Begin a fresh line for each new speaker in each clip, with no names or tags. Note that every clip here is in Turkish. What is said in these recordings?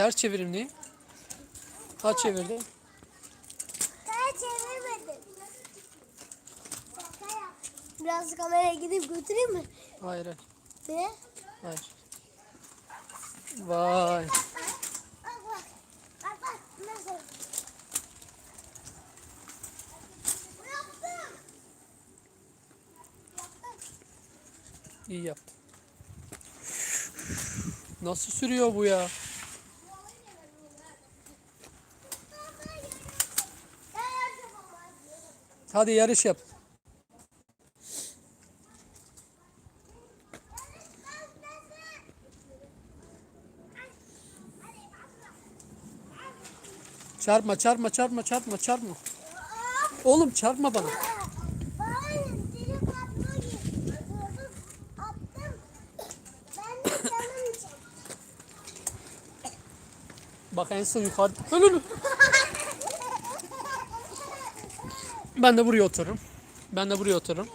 Ters çevirim diye. Ha çevirdi.
Daha çevirmedim. Biraz kameraya gidip götüreyim mi?
Hayır.
Ne?
hayır. Vay. İyi yaptın. Nasıl sürüyor bu ya? Hadi yarış yap. Çarpma, çarpma, çarpma, çarpma, çarpma. Oğlum çarpma bana. Bak en son yukarıda. Öl, Ben de buraya otururum. Ben de buraya otururum.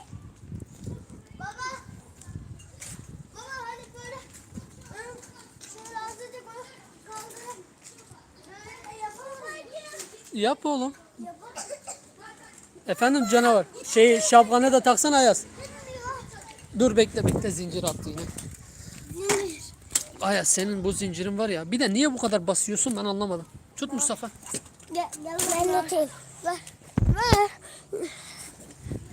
Baba. Baba hani böyle ım, şöyle azıcık böyle kaldırıp böyle yapalım mı?
Yap oğlum. Efendim canavar. Şey şapkanı da taksana Ayaz. Dur bekle bekle zincir attı yine. Ayaz senin bu zincirin var ya. Bir de niye bu kadar basıyorsun ben anlamadım. Tut Mustafa.
Gel, gel ben tutayım. Ver. Ver.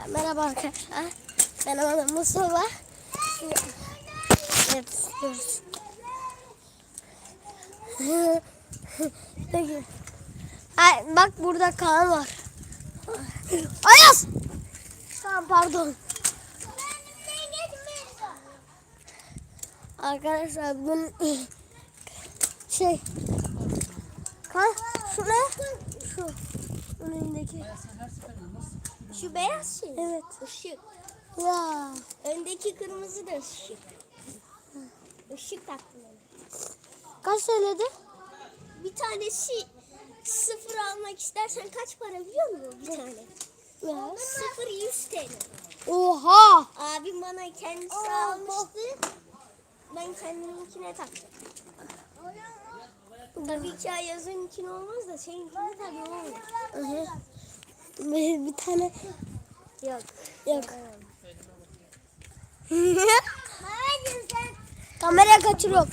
Merhaba arkadaşlar. Benim adım Mustafa. Evet. Peki. Ay, bak burada Kaan var. Ayaz! Tamam pardon. Arkadaşlar bugün şey Kaan şu ne? Şu önündeki.
Şu beyaz şey.
Evet.
Işık.
Ya.
Öndeki kırmızı da ışık. Işık taktım.
Kaç söyledi?
Bir tanesi sıfır almak istersen kaç para biliyor musun bir tane?
Ya.
Sıfır 100 TL.
Oha!
Abim bana kendisi
Aa,
almıştı. Ben kendiminkine taktım. Tabii ki Ayaz'ınkine olmaz da seninkine tabii olur.
Bir, bir tane
Yok.
yok. Kamera kaçırıyor.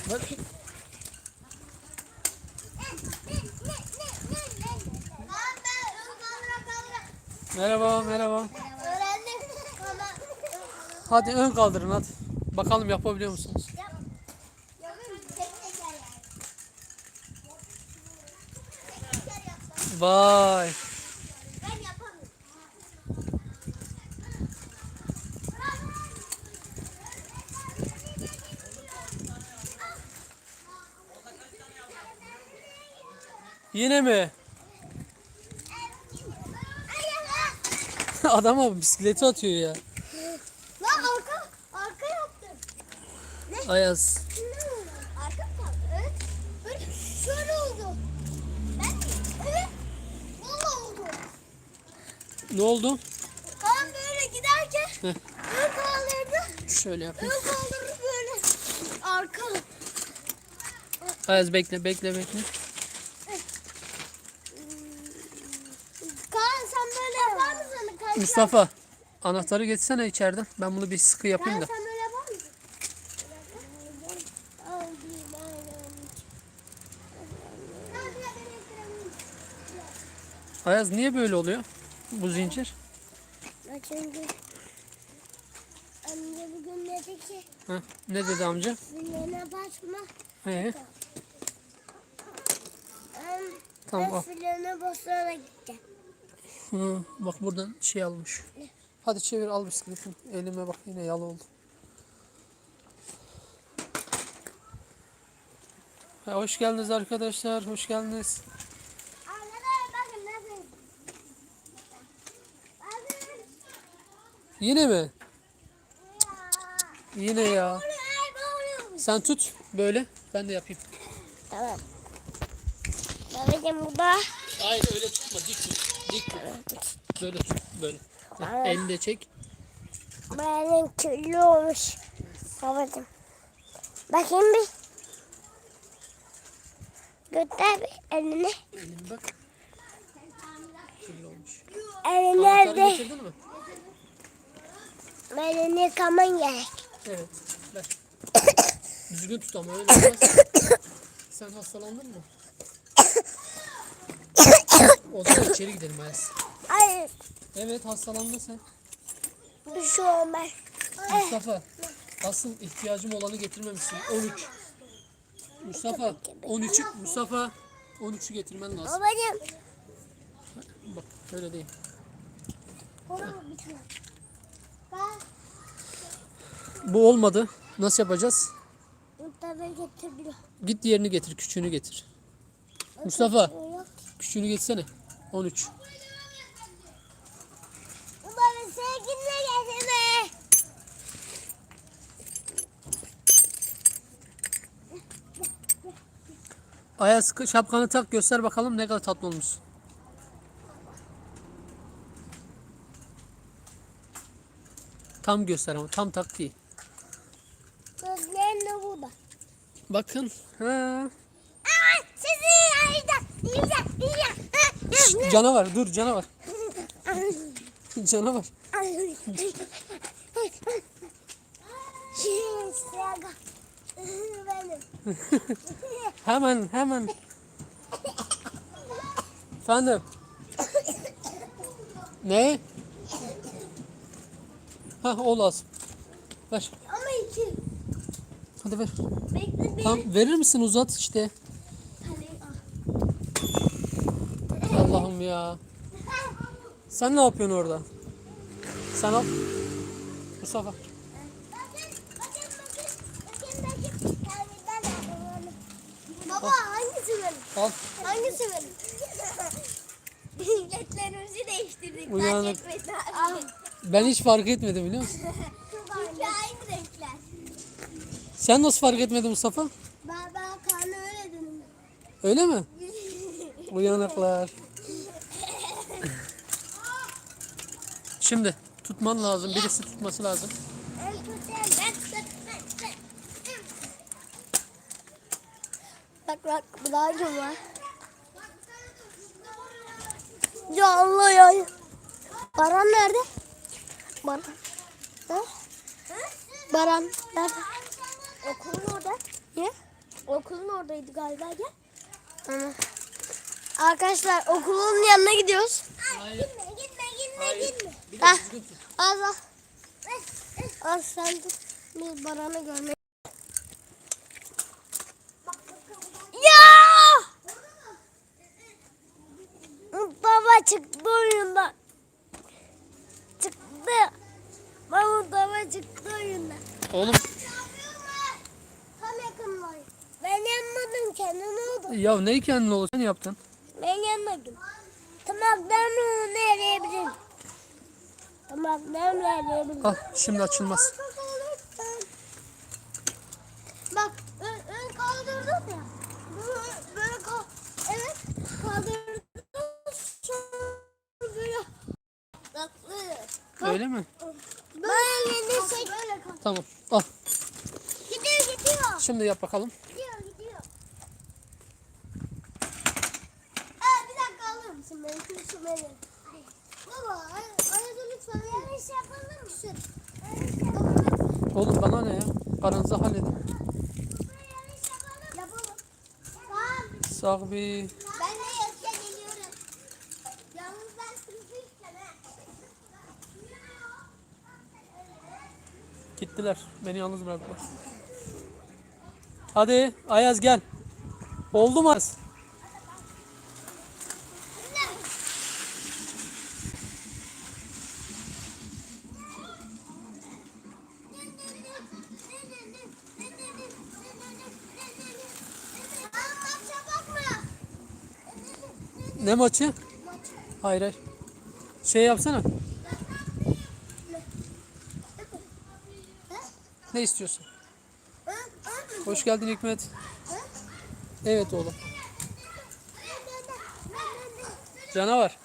Merhaba merhaba.
Öğrendim.
Hadi ön kaldırın hadi. Bakalım yapabiliyor musunuz? Vay. Yine mi? Adama bisikleti atıyor ya.
Lan arka, arka yaptım.
Ayaz.
Arka mı kaldı? Evet. Böyle şöyle oldu. Ben evet. Valla oldu.
Ne oldu?
Kaan böyle giderken
Heh.
ön kaldırdı.
Şöyle yapayım.
Ön kaldırdı böyle. Arka.
Ayaz bekle bekle bekle.
Kaan sen böyle yapar mısın? Kaan,
Mustafa anahtarı getirsene içeriden. Ben bunu bir sıkı yapayım da.
sen böyle yapar mısın?
Ayaz niye böyle oluyor? Bu zincir.
Çünkü anne bugün dedi ki
Heh, ne dedi amca?
frene basma.
Ee,
Em,
Tamam, al.
Ben frene basarak gideceğim.
hı, bak buradan şey almış. Hadi çevir al bisikletini. Elime bak yine yalı oldu. Ha, hoş geldiniz arkadaşlar. Hoş geldiniz.
Arkadaşlar bakın nasıl. Bakın.
Yine mi? Yine ya. Sen tut böyle. Ben de yapayım.
Tamam. Babacım bu da.
Hayır öyle tutma. Dik tut. Dik tut. Böyle tut. Böyle. Heh, elinde çek.
Benim küllü olmuş. Babacım. Bakayım bir. Göster bir elini.
Elini bak. Kirli olmuş.
Elin
Anahtarı
nerede?
getirdin mi?
Elini yıkaman gerek.
Evet. Ver. Düzgün tut ama öyle olmaz. Sen hastalandın mı? O zaman içeri gidelim Ayaz.
Hayır.
Evet hastalandın sen.
Bir şey olmaz.
Mustafa asıl ihtiyacım olanı getirmemişsin. 13. Mustafa 13'ü Mustafa 13'ü getirmen lazım.
Babacığım.
Bak öyle değil.
Bir tane.
Bu olmadı. Nasıl yapacağız? Git diğerini getir, küçüğünü getir. Mustafa,
Yok.
küçüğünü getirsene. 13.
Baba sevgiline getirme.
Ayaz şapkanı tak göster bakalım ne kadar tatlı olmuş. Tam göster ama tam tak değil.
Gözlerin de burada.
Bakın. Ha.
Aa, sizin ayda. Diyeceğim.
Şşt, canavar dur canavar. canavar. Hemen hemen. Efendim. Ne? Ha o lazım. Ver.
Ama iki.
Hadi ver.
Bekle bir.
Tamam verir misin uzat işte. Allah'ım ya. Sen ne yapıyorsun orada? Sen al. Mustafa.
Baba hangisi benim?
Al.
Hangisi benim? Biletlerimizi değiştirdik.
Uyanık.
Abi.
Ben hiç fark etmedim biliyor musun?
Çünkü aynı renkler.
Sen nasıl fark etmedin Mustafa?
Baba kanı öyle dönüyor.
Öyle mi? Uyanıklar. Şimdi tutman lazım. Birisi tutması lazım.
Ben. Ben. Ben. Bak bak bu daha var? Canlı ya. Baran nerede? Baran. Ha? Baran nerede? Okulun orada. Ne? Okulun oradaydı galiba gel. Tamam. Arkadaşlar okulun yanına gidiyoruz.
Hayır.
Gitme gitme gitme
Hayır.
gitme.
Bir
Ha.
düzgün tut.
Al al. Al sen de biz Baran'ı görmeyi. Ya! Baba çıktı oyundan. Çıktı. Baba baba çıktı oyundan.
Oğlum
Tam yakınlar. Ben yanmadım kendim oldu.
Ya ne kendin olur sen yaptın.
Ben yanmadım. Tırnaklarımla onu eleyebilirim. Tırnaklarımla eleyebilirim.
Al şimdi açılmaz.
Bak ön, ön kaldırdım ya. Böyle, böyle kal evet kaldırdım. Sonra böyle tatlı.
Öyle mi?
Böyle. Böyle kal.
Tamam. Al.
Gidiyor gidiyor.
Şimdi yap bakalım.
Gidiyor gidiyor. Aa, bir dakika alır mısın beni? Şu beni. Baba ay- arada lütfen yarış yapalım mısın?
Oğlum bana ne ya? Aranızda halledin.
Yapalım.
Sağ bir.
Ben de yarışa geliyorum. Yalnız ben sınıfı istemem.
Gittiler. Beni yalnız bıraktılar. Hadi Ayaz gel. Oldu mu Ayaz? Ne maçı? Hayır hayır. Şey yapsana. Ne istiyorsun? Hoş geldin Hikmet. Evet oğlum. Canavar.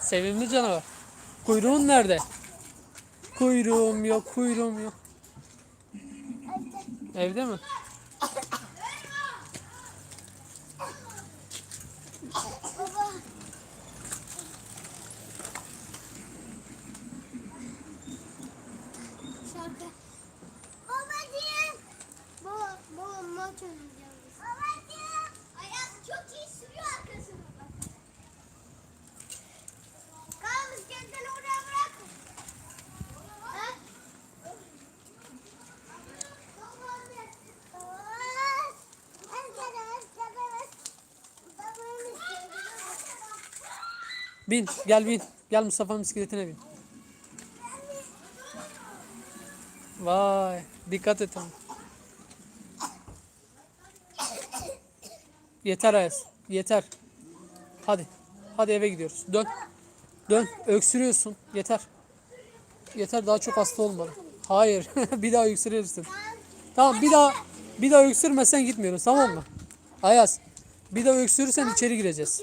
Sevimli canavar. Kuyruğun nerede? Kuyruğum yok, kuyruğum yok. Evde mi?
Baba. Şarkı. Babacığım. Baba, baba maç oynayacağız. Babacığım. Ayaz çok iyi sürüyor arkasını. Kaan bisikletini oraya bırak. Ha?
Bin gel bin. Gel Mustafa'nın bisikletine bin. Vay dikkat et ama. Yeter Ayaz. Yeter. Hadi. Hadi eve gidiyoruz. Dön. Dön. Öksürüyorsun. Yeter. Yeter daha çok hasta olmalı. Hayır. bir daha öksürüyorsun. Tamam bir daha bir daha öksürmesen gitmiyoruz tamam mı? Ayaz. Bir daha öksürürsen içeri gireceğiz.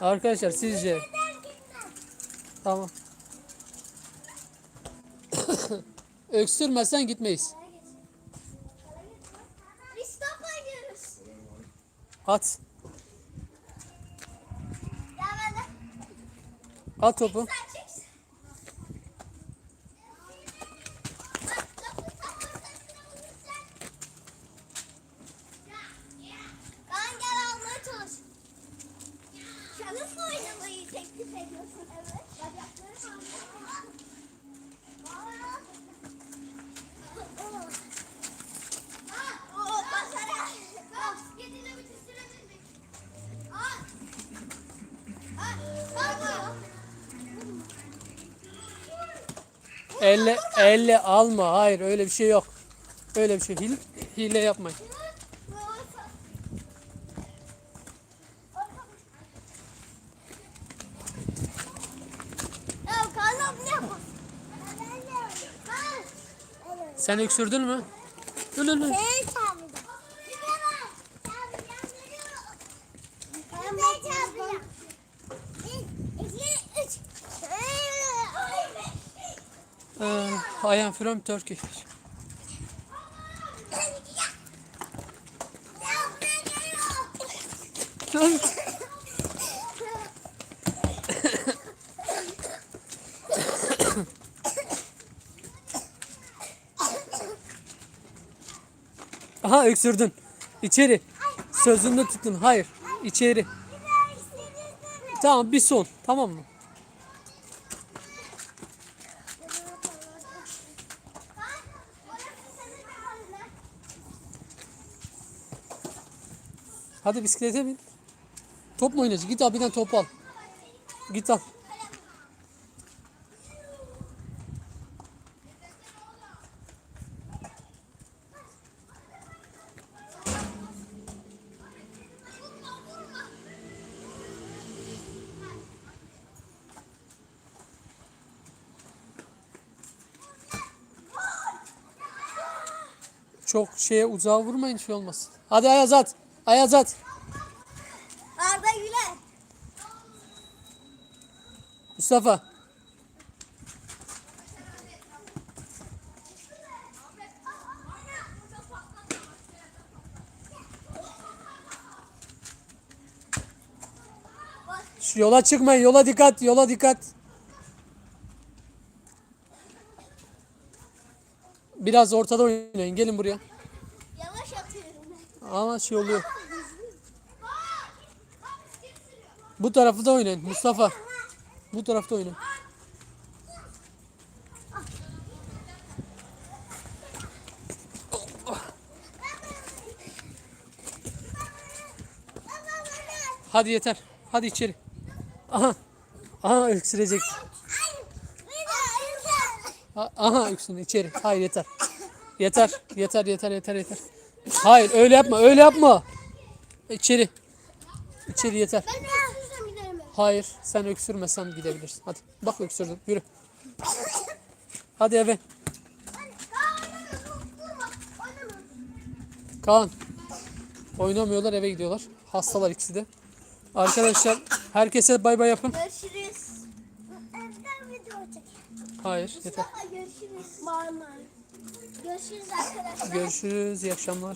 Arkadaşlar sizce tamam. Öksürmezsen gitmeyiz.
Biz top oynuyoruz.
At. At topu.
Sen çeksin. Bak, topu tam ortasına vurursan. Kaan gel almaya çalış. Canım mı oynamayı teklif ediyorsun? Evet. Bacakları mı? Oo, basara. Bak, bisikletini bitirtirebilir miyim? Aa. Aa, kalkmıyor.
Elle elle alma. Hayır öyle bir şey yok. Öyle bir şey. Hile, hile yapmayın. Sen öksürdün mü? Dur dur dur.
Sen çağırdın. Ben de çağırdım. Bir, iki, üç.
Ee, I am from Turkey. Aha öksürdün. İçeri. Sözünde tutun. Hayır. İçeri. Tamam bir son. Tamam mı? Hadi bisiklete bin. Top mu oynayacak? Git abiden topu al. Git al. Çok şeye uzağa vurmayın şey olmasın. Hadi Ayaz at. Ayaz at.
Arda Güler.
Mustafa. Şu yola çıkmayın. Yola dikkat. Yola dikkat. Biraz ortada oynayın. Gelin buraya.
Yavaş atıyorum.
Ama şey oluyor. Bu tarafı da oynayın Mustafa. Bu tarafta oynayın. Hadi yeter. Hadi içeri. Aha. Aha öksürecek. Aha öksün içeri. Hayır yeter. Yeter. Yeter yeter yeter yeter. Hayır öyle yapma öyle yapma. İçeri. İçeri yeter.
Ben de öksürsem giderim. ben.
Hayır sen öksürmesen gidebilirsin. Hadi bak öksürdün yürü. Hadi eve.
Kaan.
Oynamıyorlar eve gidiyorlar. Hastalar ikisi de. Arkadaşlar herkese bay bay yapın.
Görüşürüz. Evden video çek.
Hayır yeter.
Görüşürüz. Bağırma. Görüşürüz arkadaşlar.
Görüşürüz. İyi akşamlar.